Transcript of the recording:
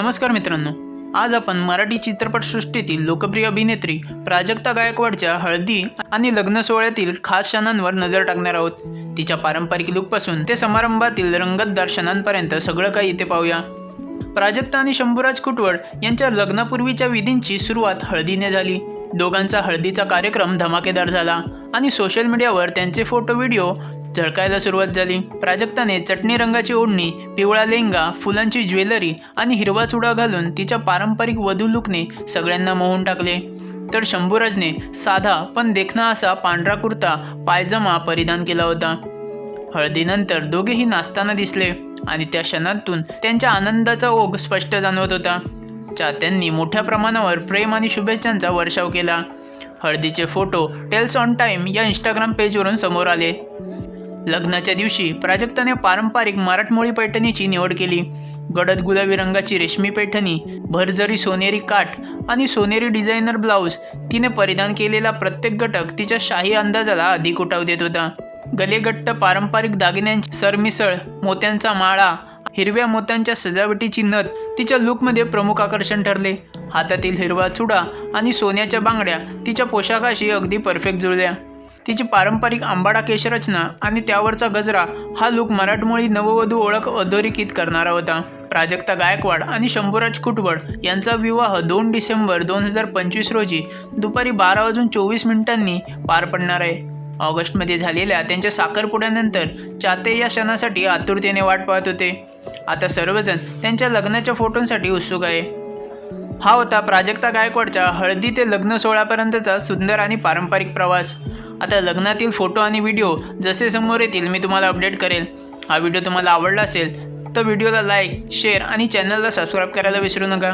नमस्कार मित्रांनो. आज आपण मराठी चित्रपटसृष्टीतील लोकप्रिय अभिनेत्री प्राजक्ता गायकवाडच्या हळदी आणि लग्न सोहळ्यातील खास क्षणांवर नजर टाकणार आहोत. तिच्या पारंपरिक लुकपासून ते समारंभातील रंगतदार क्षणांपर्यंत सगळं काही इथे पाहूया. प्राजक्ता आणि शंभूराज कुटवड यांच्या लग्नापूर्वीच्या विधींची सुरुवात हळदीने झाली. दोघांचा हळदीचा कार्यक्रम धमाकेदार झाला आणि सोशल मीडियावर त्यांचे फोटो व्हिडिओ झळकायला सुरुवात झाली. प्राजक्ताने चटणी रंगाची ओढणी पिवळा लेंगा फुलांची ज्वेलरी आणि हिरवा चुडा घालून तिच्या पारंपरिक वधू लुकने सगळ्यांना मोहून टाकले. तर शंभूराजने साधा पण देखणा असा पांढरा कुर्ता पायजमा परिधान केला होता. हळदीनंतर दोघेही नाचताना दिसले आणि त्या क्षणातून त्यांच्या आनंदाचा ओघ स्पष्ट जाणवत होता. चाहत्यांनी मोठ्या प्रमाणावर प्रेम आणि शुभेच्छांचा वर्षाव केला. हळदीचे फोटो टेल्स ऑन टाईम या इंस्टाग्राम पेजवरून समोर आले. लग्नाच्या दिवशी प्राजक्ताने पारंपरिक मराठमोळी पैठणीची निवड केली. गडद गुलाबी रंगाची रेशमी पैठणी भरजरी सोनेरी काठ आणि सोनेरी डिझायनर ब्लाऊज तिने परिधान केलेला प्रत्येक घटक तिच्या शाही अंदाजाला अधिक उठाव देत होता. गलेगट्ट पारंपरिक दागिन्यांची सरमिसळ मोत्यांचा माळा हिरव्या मोत्यांच्या सजावटीची नथ तिच्या लुकमध्ये प्रमुख आकर्षण ठरले. हातातील हिरवा चुडा आणि सोन्याच्या बांगड्या तिच्या पोशाखाशी अगदी परफेक्ट जुळल्या. तिची पारंपरिक आंबाडा केशरचना आणि त्यावरचा गजरा हा लुक मराठमोळी नववधू ओळख अधोरेखित करणारा होता. प्राजक्ता गायकवाड आणि शंभूराज कुटवड यांचा विवाह दोन डिसेंबर दोन हजार पंचवीस रोजी दुपारी बारा वाजून चोवीस मिनिटांनी पार पडणार आहे. ऑगस्टमध्ये झालेल्या त्यांच्या साखरपुड्यानंतर चाते या क्षणासाठी आतुरतेने वाट पाहत होते. आता सर्वजण त्यांच्या लग्नाच्या फोटोंसाठी उत्सुक आहे. हा होता प्राजक्ता गायकवाडच्या हळदी ते लग्न सोहळ्यापर्यंतचा सुंदर आणि पारंपरिक प्रवास. आता लग्नातील फोटो आणि व्हिडिओ जसे समोर येतील मी तुम्हाला अपडेट करेल. हा व्हिडिओ तुम्हाला आवडला असेल तर व्हिडिओला लाईक शेअर आणि चॅनलला सबस्क्राईब करायला विसरू नका.